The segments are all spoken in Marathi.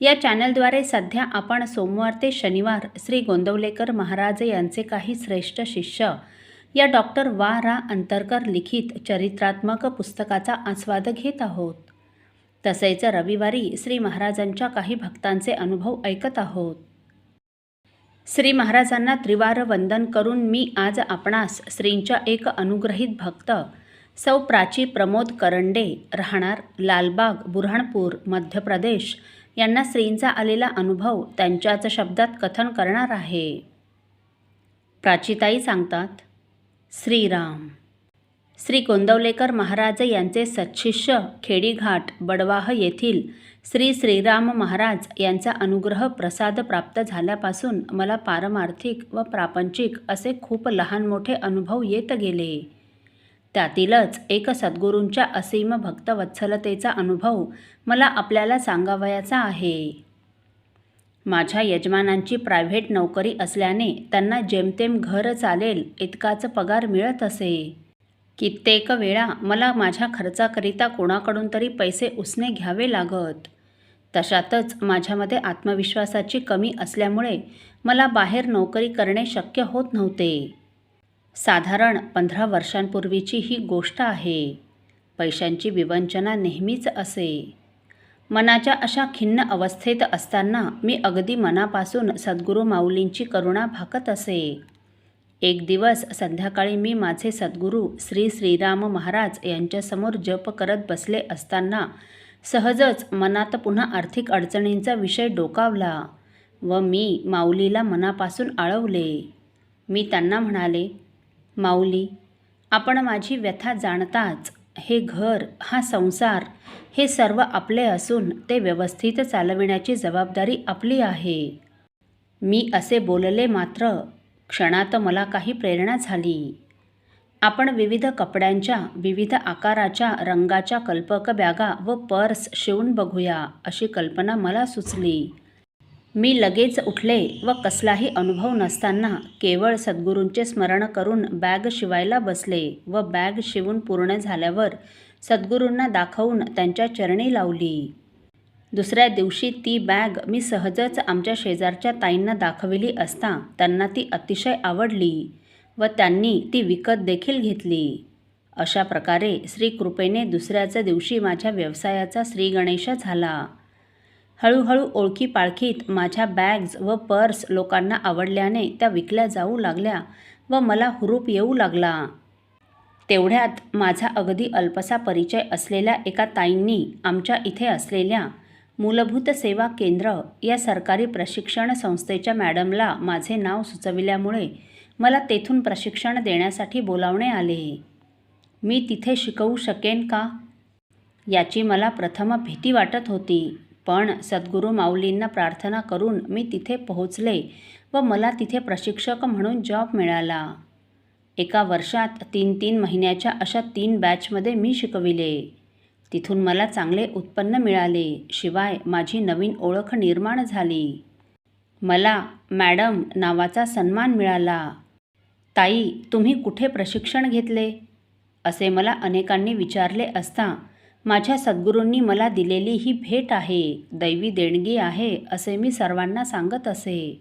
या चॅनलद्वारे सध्या आपण सोमवार ते शनिवार श्री गोंदवलेकर महाराज यांचे काही श्रेष्ठ शिष्य या डॉक्टर वा. रा. अंतरकर लिखित चरित्रात्मक पुस्तकाचा आस्वाद घेत आहोत. तसेच रविवारी श्री महाराजांच्या काही भक्तांचे अनुभव ऐकत आहोत. श्री महाराजांना त्रिवार वंदन करून मी आज आपणास श्रींच्या एक अनुग्रहित भक्त सौ प्राची प्रमोद करंडे राहणार लालबाग बुऱ्हाणपूर मध्य प्रदेश यांना श्रींचा आलेला अनुभव त्यांच्याच शब्दात कथन करणार आहे. प्राचीताई सांगतात श्रीराम. श्री कोंदवलेकर महाराज यांचे सच्छिष्य खेडीघाट बडवाह येथील श्री श्रीराम महाराज यांचा अनुग्रह प्रसाद प्राप्त झाल्यापासून मला पारमार्थिक व प्रापंचिक असे खूप लहान मोठे अनुभव येत गेले. त्यातीलच एक सद्गुरूंच्या असीम भक्तवत्सलतेचा अनुभव मला आपल्याला सांगावयाचा आहे. माझ्या यजमानांची प्रायव्हेट नोकरी असल्याने त्यांना जेमतेम घर चालेल इतकाच पगार मिळत असे. कित्येक वेळा मला माझ्या खर्चाकरिता कोणाकडून तरी पैसे उसने घ्यावे लागत. तशातच माझ्यामध्ये आत्मविश्वासाची कमी असल्यामुळे मला बाहेर नोकरी करणे शक्य होत नव्हते. साधारण पंधरा वर्षांपूर्वीची ही गोष्ट आहे. पैशांची विवंचना नेहमीच असे. मनाच्या अशा खिन्न अवस्थेत असताना मी अगदी मनापासून सद्गुरू माऊलींची करुणा भाकत असे. एक दिवस संध्याकाळी मी माझे सद्गुरू श्री श्रीराम महाराज यांच्यासमोर जप करत बसले असताना सहजच मनात पुन्हा आर्थिक अडचणींचा विषय डोकावला व मी माऊलीला मनापासून आळवले. मी त्यांना म्हणाले माऊली आपण माझी व्यथा जाणताच हे घर हा संसार हे सर्व आपले असून ते व्यवस्थित चालविण्याची जबाबदारी आपली आहे. मी असे बोलले मात्र क्षणात मला काही प्रेरणा झाली. आपण विविध कपड्यांच्या विविध आकाराच्या रंगाच्या कल्पक बॅगा व पर्स शिवून बघूया अशी कल्पना मला सुचली. मी लगेच उठले व कसलाही अनुभव नसताना केवळ सद्गुरूंचे स्मरण करून बॅग शिवायला बसले व बॅग शिवून पूर्ण झाल्यावर सद्गुरूंना दाखवून त्यांच्या चरणी लावली. दुसऱ्या दिवशी ती बॅग मी सहजच आमच्या शेजारच्या ताईंना दाखविली असता त्यांना ती अतिशय आवडली व त्यांनी ती विकत देखील घेतली. अशा प्रकारे श्रीकृपेने दुसऱ्याच दिवशी माझ्या व्यवसायाचा श्रीगणेश झाला. हळूहळू ओळखी पाळखीत माझ्या बॅग्ज व पर्स लोकांना आवडल्याने त्या विकल्या जाऊ लागल्या व मला हुरूप येऊ लागला. तेवढ्यात माझा अगदी अल्पसा परिचय असलेल्या एका ताईंनी आमच्या इथे असलेल्या मूलभूत सेवा केंद्र या सरकारी प्रशिक्षण संस्थेच्या मॅडमला माझे नाव सुचविल्यामुळे मला तेथून प्रशिक्षण देण्यासाठी बोलावणे आले. मी तिथे शिकवू शकेन का? याची मला प्रथम भीती वाटत होती. पण सद्गुरू माऊलींना प्रार्थना करून मी तिथे पोहोचले व मला तिथे प्रशिक्षक म्हणून जॉब मिळाला. एका वर्षात तीन तीन महिन्याच्या अशा तीन बॅचमध्ये मी शिकविले. तिथून मला चांगले उत्पन्न मिळाले शिवाय माझी नवीन ओळख निर्माण झाली. मला मॅडम नावाचा सन्मान मिळाला. ताई तुम्ही कुठे प्रशिक्षण घेतले? असे मला अनेकांनी विचारले असता माझ्या सद्गुरूंनी मला दिलेली ही भेट आहे दैवी देणगी आहे असे मी सर्वांना सांगत असे.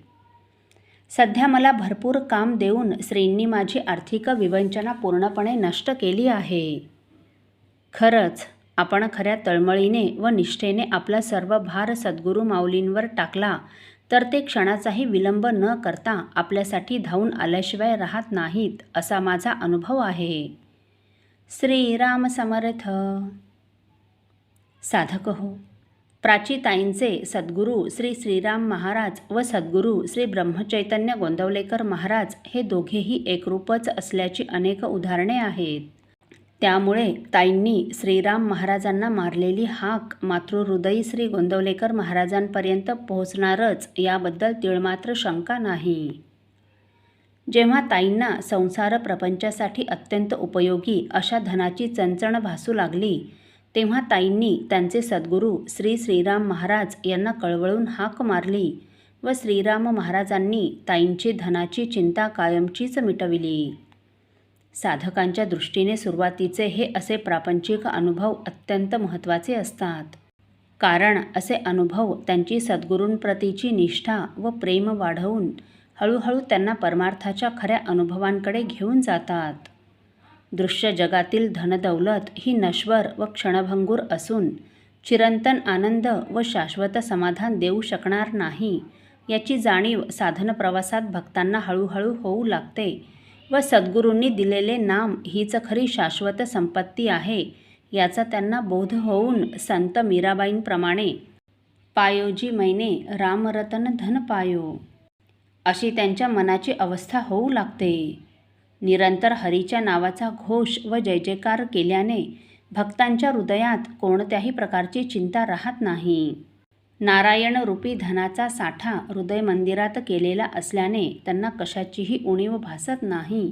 सध्या मला भरपूर काम देऊन श्रींनी माझी आर्थिक विवंचना पूर्णपणे नष्ट केली आहे. खरंच आपण खऱ्या तळमळीने व निष्ठेने आपला सर्व भार सद्गुरू माऊलींवर टाकला तर ते क्षणाचाही विलंब न करता आपल्यासाठी धावून आल्याशिवाय राहत नाहीत असा माझा अनुभव आहे. श्रीराम समर्थ! साधक हो प्राचीताईंचे सद्गुरू श्री श्रीराम महाराज व सद्गुरू श्री ब्रह्मचैतन्य गोंदवलेकर महाराज हे दोघेही एकरूपच असल्याची अनेक उदाहरणे आहेत. त्यामुळे ताईंनी श्रीराम महाराजांना मारलेली हाक मातृहृदयी श्री गोंदवलेकर महाराजांपर्यंत पोहोचणारच याबद्दल तिळमात्र शंका नाही. जेव्हा ताईंना संसार प्रपंचासाठी अत्यंत उपयोगी अशा धनाची चणचण भासू लागली तेव्हा ताईंनी त्यांचे सद्गुरू श्री श्रीराम महाराज यांना कळवळून हाक मारली व श्रीराम महाराजांनी ताईंची धनाची चिंता कायमचीच मिटविली. साधकांच्या दृष्टीने सुरुवातीचे हे असे प्रापंचिक अनुभव अत्यंत महत्त्वाचे असतात. कारण असे अनुभव त्यांची सद्गुरूंप्रतीची निष्ठा व प्रेम वाढवून हळूहळू त्यांना परमार्थाच्या खऱ्या अनुभवांकडे घेऊन जातात. दृश्य जगातील धनदौलत ही नश्वर व क्षणभंगूर असून चिरंतन आनंद व शाश्वत समाधान देऊ शकणार नाही याची जाणीव साधन प्रवासात भक्तांना हळूहळू होऊ लागते व सद्गुरूंनी दिलेले नाम हीच खरी शाश्वत संपत्ती आहे याचा त्यांना बोध होऊन संत मीराबाईंप्रमाणे पायोजी मैने रामरतन धन पायो. अशी त्यांच्या मनाची अवस्था होऊ लागते. निरंतर हरीच्या नावाचा घोष व जय जयकार केल्याने भक्तांच्या हृदयात कोणत्याही प्रकारची चिंता राहत नाही. नारायण रूपी धनाचा साठा हृदय मंदिरात केलेला असल्याने त्यांना कशाचीही उणीव भासत नाही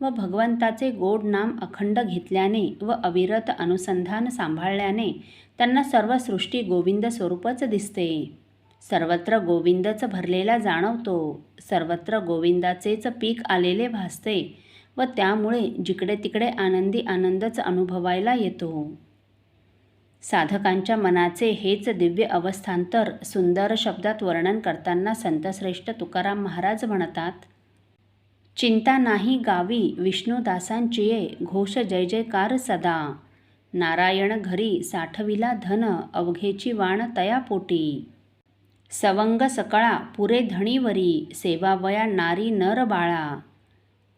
व भगवंताचे गोड नाम अखंड घेतल्याने व अविरत अनुसंधान सांभाळल्याने त्यांना सर्व सृष्टी गोविंद स्वरूपच दिसते. सर्वत्र गोविंदच भरलेला जाणवतो. सर्वत्र गोविंदाचेच पीक आलेले भासते. व त्यामुळे जिकडे तिकडे आनंदी आनंदच अनुभवायला येतो. साधकांच्या मनाचे हेच दिव्य अवस्थांतर सुंदर शब्दात वर्णन करताना संतश्रेष्ठ तुकाराम महाराज म्हणतात चिंता नाही गावी विष्णुदासांचिये घोष जय जयकार सदा. नारायण घरी साठविला धन अवघेची वाण तयापोटी सवंग सकळा पुरे धणीवरी सेवावया नारी नर बाळा.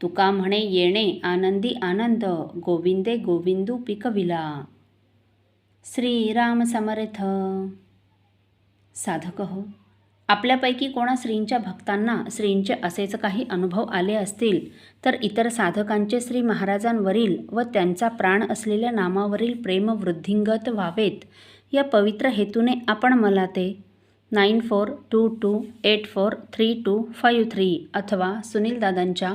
तुका म्हणे येणे आनंदी आनंद गोविंदे गोविंदू पिकविला. श्रीराम समर्थ. साधक हो आपल्यापैकी कोणा श्रींच्या भक्तांना श्रींचे असेच काही अनुभव आले असतील तर इतर साधकांचे श्री महाराजांवरील व त्यांचा प्राण असलेल्या नामावरील प्रेम वृद्धिंगत व्हावेत या पवित्र हेतूने आपण मला ते nine four two two eight four three two five three अथवा सुनील दादांच्या